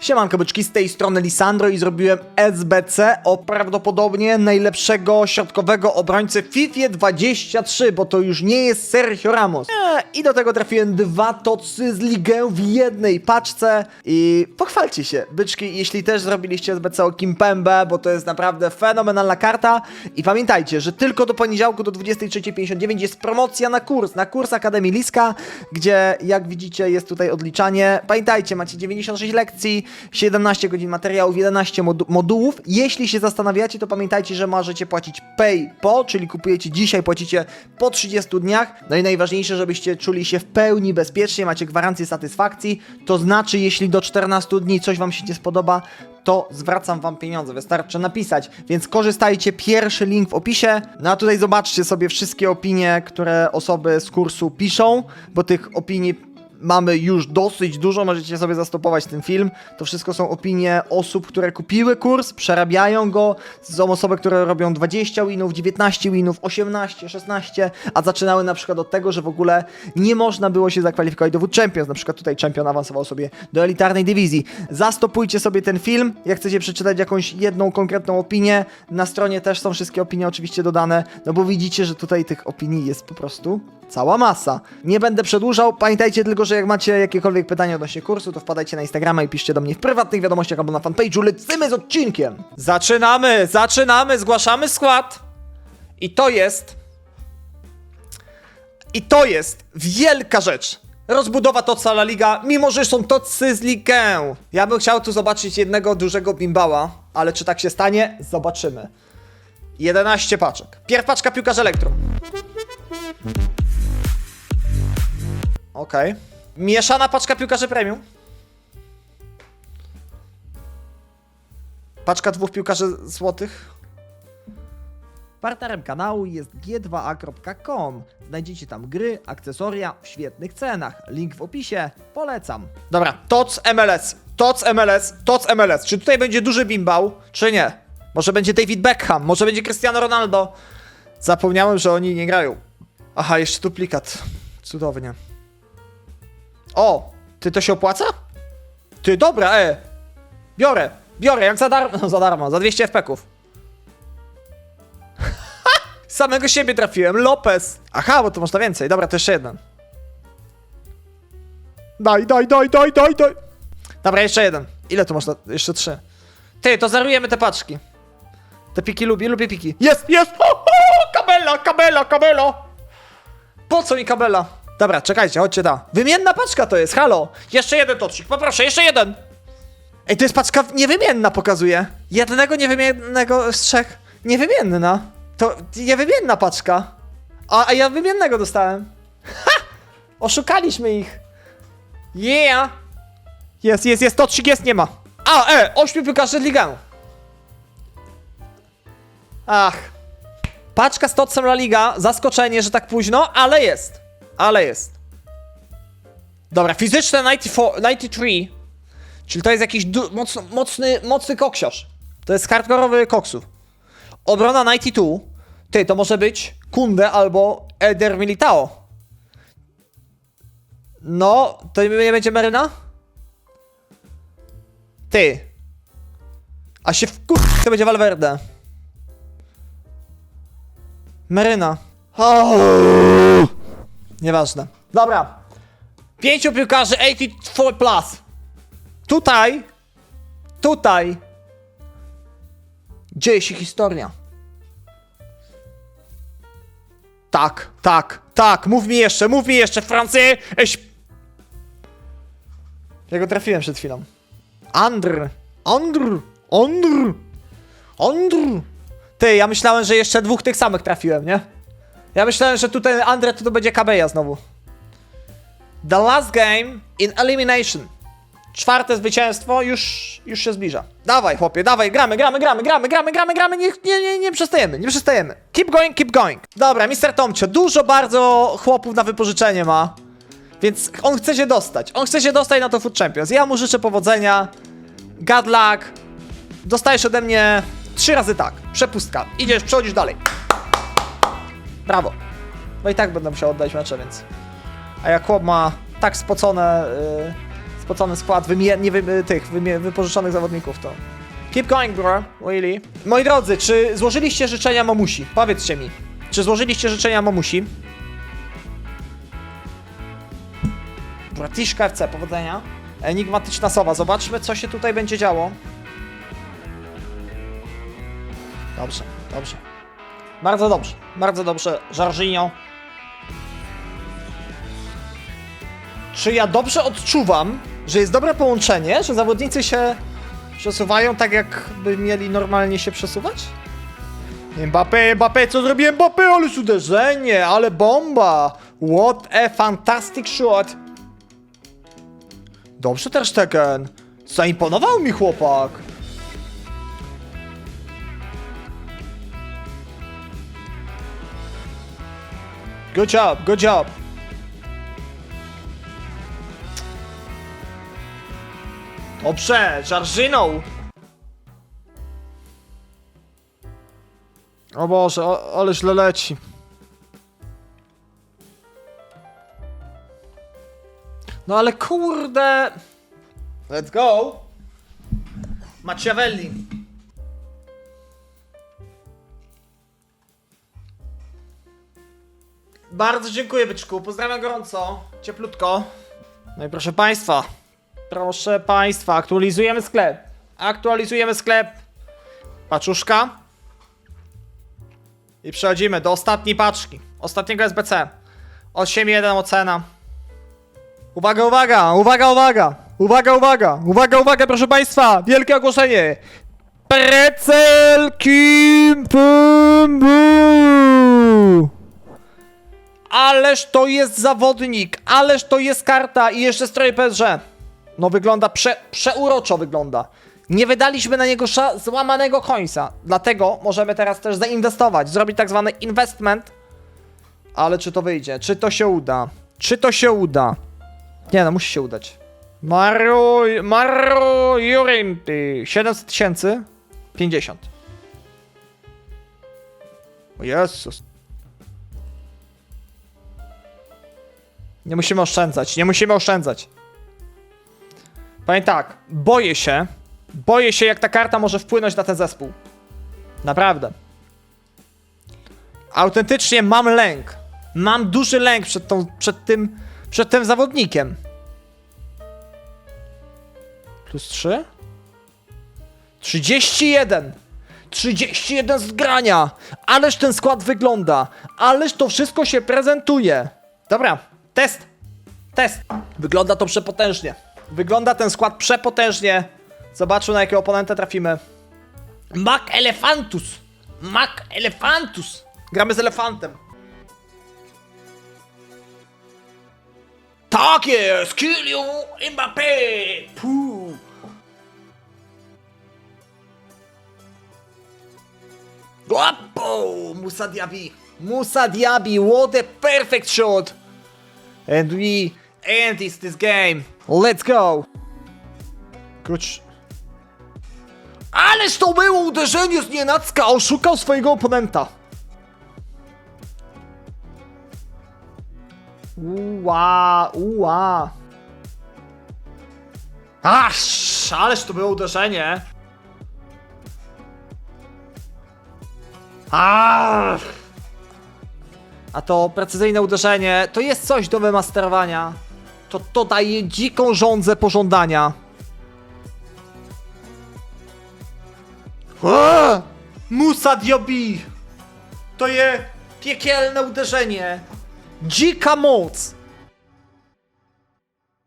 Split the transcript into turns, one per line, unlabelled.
Siemanko byczki, z tej strony Lisandro i zrobiłem SBC o prawdopodobnie najlepszego środkowego obrońcę w FIFA 23, bo to już nie jest Sergio Ramos. Eee, I do tego trafiłem dwa tocy z ligę w jednej paczce i pochwalcie się, byczki, jeśli też zrobiliście SBC o Kimpembe, bo to jest naprawdę fenomenalna karta i pamiętajcie, że tylko do poniedziałku do 23.59 jest promocja na kurs, na kurs Akademii Liska, gdzie jak widzicie jest tutaj odliczanie. Pamiętajcie, macie 96 lekcji, 17 godzin materiałów, 11 modu- modułów. Jeśli się zastanawiacie, to pamiętajcie, że możecie płacić pay po, czyli kupujecie dzisiaj, płacicie po 30 dniach. No i najważniejsze, żebyście czuli się w pełni bezpiecznie, macie gwarancję satysfakcji. To znaczy, jeśli do 14 dni coś wam się nie spodoba, to zwracam wam pieniądze, wystarczy napisać. Więc korzystajcie, pierwszy link w opisie. No a tutaj zobaczcie sobie wszystkie opinie, które osoby z kursu piszą, bo tych opinii mamy już dosyć dużo, możecie sobie zastopować ten film. To wszystko są opinie osób, które kupiły kurs, przerabiają go. Są osoby, które robią 20 winów, 19 winów, 18, 16, a zaczynały na przykład od tego, że w ogóle nie można było się zakwalifikować do Wood Champions. Na przykład tutaj champion awansował sobie do elitarnej dywizji. Zastopujcie sobie ten film, jak chcecie przeczytać jakąś jedną konkretną opinię. Na stronie też są wszystkie opinie oczywiście dodane, no bo widzicie, że tutaj tych opinii jest po prostu cała masa. Nie będę przedłużał, pamiętajcie tylko, że jak macie jakiekolwiek pytania odnośnie kursu, to wpadajcie na Instagrama i piszcie do mnie w prywatnych wiadomościach albo na fanpage'u. Lecimy z odcinkiem! Zaczynamy, zaczynamy, zgłaszamy skład. I to jest... I to jest wielka rzecz. Rozbudowa Toca La Liga, mimo że są Tocy z ligę. Ja bym chciał tu zobaczyć jednego dużego bimbała, ale czy tak się stanie? Zobaczymy. 11 paczek. Pierw piłkarz Elektrum. Okej. Mieszana paczka piłkarzy premium. Paczka dwóch piłkarzy złotych. Partnerem kanału jest g2a.com. Znajdziecie tam gry, akcesoria w świetnych cenach. Link w opisie. Polecam. Dobra, TOC MLS. TOC MLS. TOC MLS. Czy tutaj będzie duży bimbał, czy nie? Może będzie David Beckham, może będzie Cristiano Ronaldo. Zapomniałem, że oni nie grają. Aha, jeszcze duplikat. Cudownie. O! Ty to się opłaca? Ty, dobra, e! Biorę, biorę, jak za darmo, no za darmo, za 200 FP-ków. Samego siebie trafiłem, Lopez! Aha, bo to można więcej, dobra, to jeszcze jeden. Daj, daj, daj, daj, daj, daj! Dobra, jeszcze jeden. Ile tu można? Jeszcze trzy. Ty, to zarujemy te paczki. Te piki lubię, lubię piki. Jest, jest! Kabela, kabela, kabela! Po co mi kabela? Dobra, czekajcie, chodźcie ta. Wymienna paczka to jest, halo! Jeszcze jeden tocik, poproszę, jeszcze jeden! Ej, to jest paczka niewymienna, pokazuje. Jednego niewymiennego z trzech. Niewymienna. To niewymienna paczka. A, a ja wymiennego dostałem. Ha! Oszukaliśmy ich. Yeah! Jest, jest, jest, tocik jest, nie ma. A, e, ośmiu piłkarzy ligę. Ach. Paczka z Totsem La Liga, zaskoczenie, że tak późno, ale jest. Ale jest. Dobra, fizyczne 94, 93, czyli to jest jakiś mocny, mocny koksiarz. To jest hardkorowy koksu. Obrona 92, ty, to może być Kunde albo Eder Militao. No, to nie będzie Maryna? Ty. A się wkur... to będzie Valverde. Maryna. Oh. Nieważne. Dobra. Pięciu piłkarzy 84 plus. Tutaj. Tutaj. Dzieje się historia. Tak, tak, tak. Mów mi jeszcze, mów mi jeszcze, Francy. Eś... Ja go trafiłem przed chwilą. Andr. Andr. Andr. Andr. Ty, ja myślałem, że jeszcze dwóch tych samych trafiłem, nie? Ja myślałem, że tutaj Andre to, to będzie Kabeja znowu. The last game in elimination. Czwarte zwycięstwo już, już się zbliża. Dawaj, chłopie, dawaj, gramy, gramy, gramy, gramy, gramy, gramy, gramy, nie, nie, nie, nie przestajemy, nie przestajemy. Keep going, keep going. Dobra, Mr. Tomcio, dużo bardzo chłopów na wypożyczenie ma. Więc on chce się dostać. On chce się dostać na to Food Champions. Ja mu życzę powodzenia. God luck. Dostajesz ode mnie trzy razy tak. Przepustka. Idziesz, przechodzisz dalej. Brawo. No i tak będę musiał oddać mecze, więc. A jak chłop ma tak spocone, yy, spocony skład wymie, nie wy, tych wymie, wypożyczonych zawodników, to... Keep going, bro. Really. Moi drodzy, czy złożyliście życzenia mamusi? Powiedzcie mi. Czy złożyliście życzenia mamusi? Bratiszka FC, powodzenia. Enigmatyczna sowa. Zobaczmy, co się tutaj będzie działo. Dobrze, dobrze. Bardzo dobrze, bardzo dobrze. Żarżynio. Czy ja dobrze odczuwam, że jest dobre połączenie, że zawodnicy się przesuwają tak, jakby mieli normalnie się przesuwać? Mbappé, Mbappé, co zrobiłem Mbappé, ale uderzenie, ale bomba! What a fantastic shot! Dobrze też Stegen. Zaimponował mi chłopak. Good job, good job. Dobrze, żarżyną. O Boże, o, ale źle leci. No ale kurde. Let's go. Machiavelli. Bardzo dziękuję, byczku. Pozdrawiam gorąco. Cieplutko. No i proszę państwa. Proszę państwa, aktualizujemy sklep. Aktualizujemy sklep. Paczuszka. I przechodzimy do ostatniej paczki. Ostatniego SBC. 8.1 ocena. Uwaga, uwaga, uwaga, uwaga, uwaga, uwaga, uwaga, uwaga, proszę Państwa, wielkie ogłoszenie. Precel Kim Pum Bu. Ależ to jest zawodnik, ależ to jest karta i jeszcze stroje PSG. No wygląda, prze, przeuroczo wygląda. Nie wydaliśmy na niego złamanego końca, dlatego możemy teraz też zainwestować, zrobić tak zwany investment. Ale czy to wyjdzie? Czy to się uda? Czy to się uda? Nie no, musi się udać. Maru... Maru... Jurinty. 700 tysięcy? 50. O Jezus. Nie musimy oszczędzać, nie musimy oszczędzać. Powiem tak, boję się, boję się jak ta karta może wpłynąć na ten zespół. Naprawdę. Autentycznie mam lęk. Mam duży lęk przed, tą, przed tym przed tym zawodnikiem. Plus 3? 31! 31 z grania! Ależ ten skład wygląda! Ależ to wszystko się prezentuje! Dobra, test! Test! Wygląda to przepotężnie. Wygląda ten skład przepotężnie. Zobaczmy na jakiego oponenta trafimy. Mac Elefantus! Mac Elefantus! Gramy z elefantem. Tak jest! Kylian Mbappé! Puh. Guapo! Musa Diaby! Musa Diaby, what a perfect shot! And we end this, game. Let's go! Kurcz... Ależ to było uderzenie z nienacka! Oszukał swojego oponenta! Uła, uła. Aż, ależ to było uderzenie. Ach. A to precyzyjne uderzenie to jest coś do wymasterowania. To, to daje dziką żądzę pożądania. A! Musa Diobi! To je piekielne uderzenie. Dzika moc!